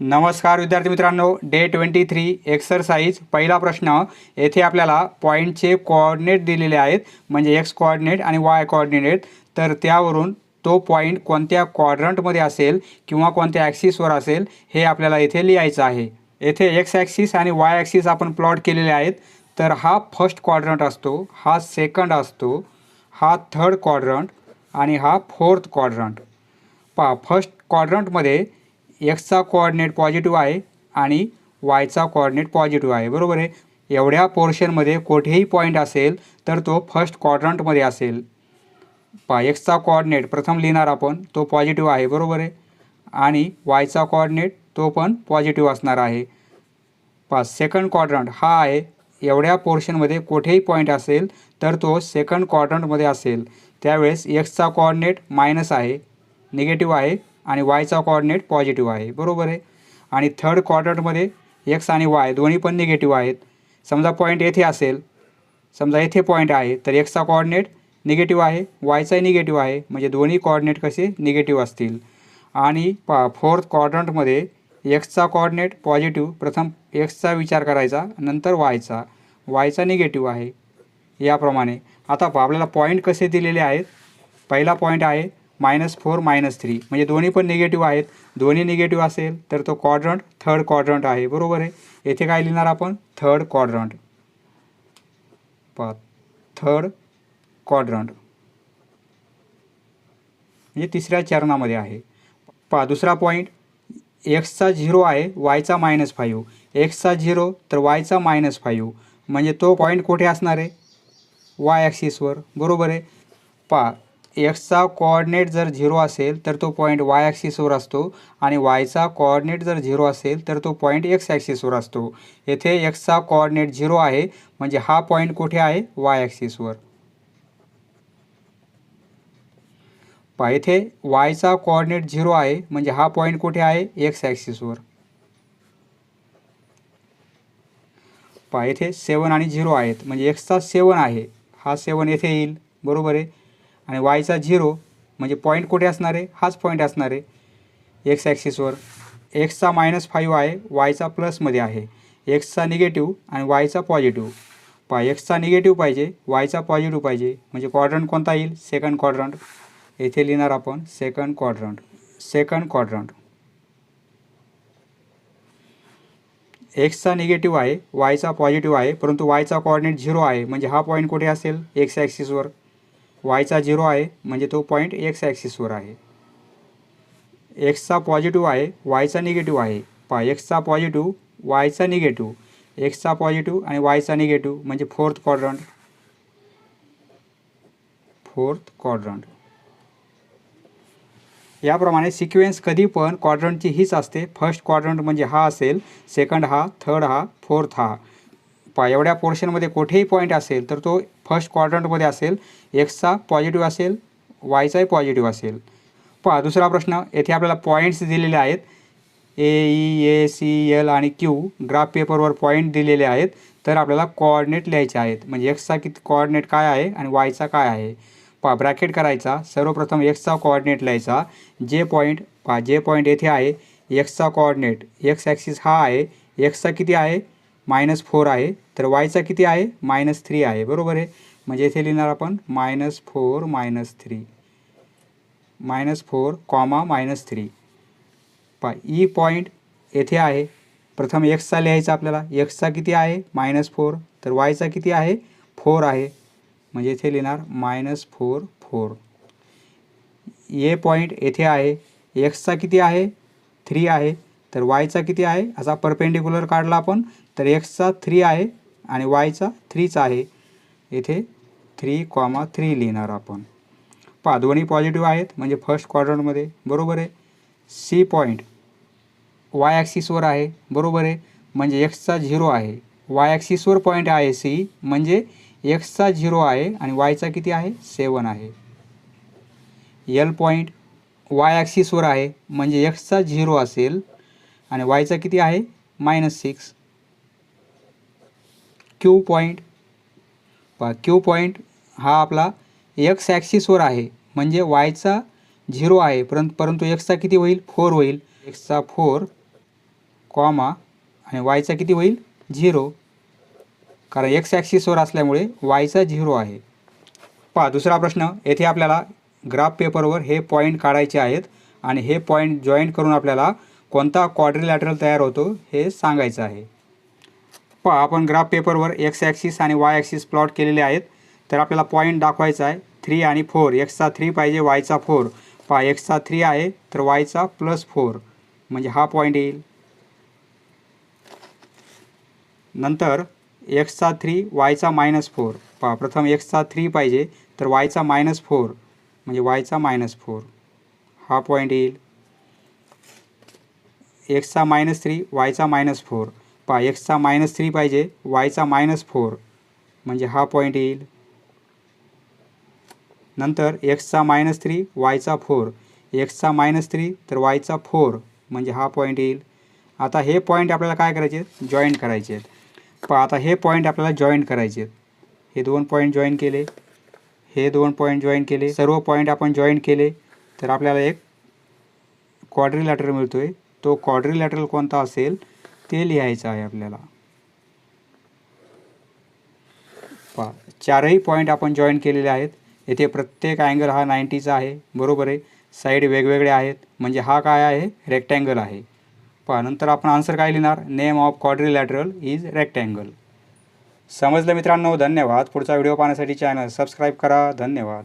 नमस्कार विद्यार्थी मित्रांनो. डे ट्वेंटी थ्री एक्सरसाइज पहिला प्रश्न येथे आपल्याला पॉईंटचे कोऑर्डिनेट दिलेले आहेत. म्हणजे एक्स कोऑर्डिनेट आणि वाय कोऑर्डिनेट तर त्यावरून तो पॉईंट कोणत्या क्वाड्रंटमध्ये असेल किंवा कोणत्या ॲक्सिसवर असेल हे आपल्याला येथे लिहायचं आहे. येथे एक्स ॲक्सिस आणि वाय ॲक्सिस आपण प्लॉट केलेले आहेत. तर हा फर्स्ट क्वाड्रंट असतो हा सेकंड असतो हा थर्ड क्वाड्रंट आणि हा फोर्थ क्वाड्रंट पहा फर्स्ट क्वाड्रंटमध्ये एक्सचा कोऑर्डिनेट पॉझिटिव्ह आहे आणि वायचा कोऑर्डिनेट पॉझिटिव्ह आहे. बरोबर आहे? एवढ्या पोर्शनमध्ये कोठेही पॉईंट असेल तर तो फर्स्ट क्वाड्रंटमध्ये असेल. पा एक्सचा कोऑर्डिनेट प्रथम लिहिणार आपण तो पॉझिटिव्ह आहे. बरोबर आहे? आणि वायचा कोऑर्डिनेट तो पण पॉझिटिव्ह असणार आहे. पा सेकंड क्वाड्रंट हा आहे. एवढ्या पोर्शनमध्ये कोठेही पॉईंट असेल तर तो सेकंड क्वाड्रंटमध्ये असेल. त्यावेळेस एक्सचा कोऑर्डिनेट मायनस आहे. निगेटिव्ह आहे. आणि वायचा कॉर्डिनेट पॉझिटिव्ह आहे. बरोबर आहे? आणि थर्ड क्वार्टरमध्ये एक्स आणि वाय दोन्ही पण निगेटिव्ह आहेत. समजा पॉईंट येथे असेल समजा येथे पॉईंट आहे तर एक्सचा कॉर्डिनेट निगेटिव्ह आहे वायचाही निगेटिव्ह आहे. म्हणजे दोन्ही कॉर्डिनेट कसे निगेटिव्ह असतील. आणि पा फोर्थ क्वार्टरमध्ये एक्सचा कॉर्डिनेट पॉझिटिव्ह प्रथम एक्सचा विचार करायचा नंतर वायचा वायचा निगेटिव्ह आहे. याप्रमाणे. आता आपल्याला पॉईंट कसे दिलेले आहेत? पहिला पॉईंट आहे मायनस फोर मायनस थ्री म्हणजे दोन्ही पण निगेटिव्ह आहेत. दोन्ही निगेटिव्ह असेल तर तो क्वाड्रंट थर्ड क्वाड्रंट आहे. बरोबर आहे? येथे काय लिहिणार आपण? थर्ड क्वाड्रंट पहा थर्ड क्वाड्रंट म्हणजे तिसऱ्या चरणामध्ये आहे. पहा दुसरा पॉईंट एक्सचा झिरो आहे वायचा मायनस फाईव्ह एक्सचा झिरो तर वायचा मायनस फाईव्ह म्हणजे तो पॉईंट कुठे असणार आहे? वाय ॲक्सिसवर बरोबर आहे? पहा एक्सचा कोऑर्डिनेट जर झिरो असेल तर तो पॉईंट वाय ॲक्सिसवर असतो. आणि वायचा कोऑर्डिनेट जर झिरो असेल तर तो पॉईंट एक्स ॲक्सिसवर असतो. येथे एक्सचा कोऑर्डिनेट झिरो आहे म्हणजे हा पॉईंट कुठे आहे? वाय ॲक्सिसवर पहा येथे वायचा कोऑर्डिनेट झिरो आहे म्हणजे हा पॉईंट कुठे आहे? एक्स ॲक्सिसवर पहा येथे सेवन आणि झिरो आहेत म्हणजे एक्सचा सेवन आहे. हा सेवन येथे येईल. बरोबर आहे? आणि वायचा झिरो म्हणजे पॉईंट कुठे असणार आहे? हाच पॉईंट असणार आहे. एक्स ॲक्सिसवर एक्सचा मायनस फाईव्ह आहे वायचा प्लसमध्ये आहे. एक्सचा निगेटिव्ह आणि वायचा पॉझिटिव्ह पा एक्सचा निगेटिव्ह पाहिजे वायचा पॉझिटिव्ह पाहिजे. म्हणजे क्वाड्रंट कोणता येईल? सेकंड क्वाड्रंट येथे लिहिणार आपण सेकंड क्वाड्रंट सेकंड क्वाड्रंट एक्सचा निगेटिव्ह आहे वायचा पॉझिटिव्ह आहे परंतु वायचा कॉर्डिनेट झिरो आहे. म्हणजे हा पॉईंट कुठे असेल? एक्स ॲक्सिसवर वायचा झिरो आहे म्हणजे तो पॉईंट एक्स ॲक्सिसवर आहे. एक्सचा पॉझिटिव्ह आहे वायचा निगेटिव्ह आहे. पा एक्सचा पॉझिटिव्ह वायचा निगेटिव्ह एक्सचा पॉझिटिव्ह आणि वायचा निगेटिव्ह म्हणजे फोर्थ क्वाड्रंट फोर्थ क्वाड्रंट याप्रमाणे सिक्वेन्स कधी पण क्वाड्रंटची हीच असते. फर्स्ट क्वाड्रंट म्हणजे हा असेल सेकंड हा थर्ड हा फोर्थ हा. पा एवढ्या पोर्शनमध्ये कुठेही पॉईंट असेल तर तो फर्स्ट क्वाड्रंटमध्ये असेल. एक्सचा पॉझिटिव्ह असेल वायचाही पॉझिटिव्ह असेल. पहा दुसरा प्रश्न येथे आपल्याला पॉईंट्स दिलेले आहेत. A E A C L आणि क्यू ग्राफ पेपरवर पॉईंट दिलेले आहेत. तर आपल्याला कोऑर्डिनेट लिहायचे आहेत. म्हणजे एक्सचा किती कोऑर्डिनेट काय आहे आणि वायचा काय आहे? पहा ब्रॅकेट करायचा. सर्वप्रथम एक्सचा कोऑर्डिनेट लिहायचा. जे पॉईंट पहा जे पॉईंट येथे आहे एक्सचा कोऑर्डिनेट एक्स ॲक्सिस हा आहे. एक्सचा किती आहे? मायनस फोर आहे. तर वायचा किती आहे? मायनस थ्री आहे. बरोबर आहे? म्हणजे येथे लिहिणार आपण minus four minus three. Minus four comma minus three. पा ई पॉईंट येथे आहे. प्रथम एक्सचा लिहायचा आपल्याला. एक्सचा किती आहे? Minus four. तर वायचा किती आहे? फोर आहे. म्हणजे इथे लिहिणार minus four four. A point येथे आहे. एक्सचा किती आहे? थ्री आहे. तर वायचा किती आहे? असा परपेंडिक्युलर काढला आपण. तर एक्सचा थ्री आहे आणि वायचा थ्रीच आहे. इथे थ्री कॉमा थ्री लिहिणार आपण. पहा दोन्ही पॉझिटिव्ह आहेत म्हणजे फर्स्ट क्वाड्रंटमध्ये बरोबर आहे? सी पॉईंट वाय ॲक्सिसवर आहे. बरोबर आहे? म्हणजे एक्सचा झिरो आहे. वाय ॲक्सिसवर पॉईंट आहे सी म्हणजे एक्सचा झिरो आहे आणि वायचा किती आहे? सेवन आहे. यल पॉईंट वाय ॲक्सिसवर आहे म्हणजे एक्सचा झिरो असेल आणि वायचा किती आहे? मायनस सिक्स क्यू पॉईंट पहा क्यू पॉईंट हा आपला एक्स ॲक्सिसवर आहे. म्हणजे वायचा झिरो आहे. परंतु परंतु एक्सचा किती होईल? फोर होईल. एक्सचा फोर कॉमा आणि वायचा किती होईल? झिरो. कारण एक्स ॲक्सिसवर असल्यामुळे वायचा झिरो आहे. पहा दुसरा प्रश्न. येथे आपल्याला ग्राफ पेपरवर हे पॉईंट काढायचे आहेत. आणि हे पॉईंट जॉईंट करून आपल्याला कोणता क्वाड्रिलॅटरल तयार होतो हे सांगायचं आहे. पहा आपण ग्राफ पेपरवर एक्स ॲक्सिस आणि वाय ॲक्सिस प्लॉट केलेले आहेत. तर आपल्याला पॉईंट दाखवायचा आहे. थ्री आणि फोर एक्सचा थ्री पाहिजे वायचा फोर पहा एक्सचा थ्री आहे तर वायचा प्लस फोर म्हणजे हा पॉईंट येईल. नंतर एक्सचा थ्री वायचा मायनस फोर पहा प्रथम एक्सचा थ्री पाहिजे तर वायचा मायनस फोर म्हणजे वायचा मायनस फोर हा पॉईंट येईल. एक्सचा मायनस थ्री वायचा मायनस फोर पहा एक्सचा मायनस थ्री पाहिजे वायचा मायनस फोर म्हणजे हा पॉईंट येईल. नंतर एक्सचा मायनस थ्री वायचा फोर एक्सचा मायनस थ्री तर वायचा फोर म्हणजे हा पॉईंट येईल. आता हे पॉईंट आपल्याला काय करायचे आहेत? जॉईंट करायचे आहेत. प आता हे पॉईंट आपल्याला जॉईंट करायचे आहेत. हे दोन पॉईंट जॉईन केले. हे दोन पॉईंट जॉईन केले. सर्व पॉईंट आपण जॉईन केले. तर आपल्याला एक क्वाड्रिलॅटरल मिळतो आहे तो क्वाड्रिलॅटरल कोणता असेल? ते लिहायचं आहे आपल्याला. पहा चारही पॉईंट आपण जॉईन केलेले आहेत. येथे प्रत्येक अँगल हा नाईंटीचा आहे. बरोबर आहे. साईड वेगवेगळे आहेत. म्हणजे हा काय आहे? रेक्टँगल आहे. पहा नंतर आपण आन्सर काय लिहिणार? Name of quadrilateral is rectangle समजलं मित्रांनो? धन्यवाद. पुढचा व्हिडिओ पाहण्यासाठी चॅनल सबस्क्राईब करा. धन्यवाद.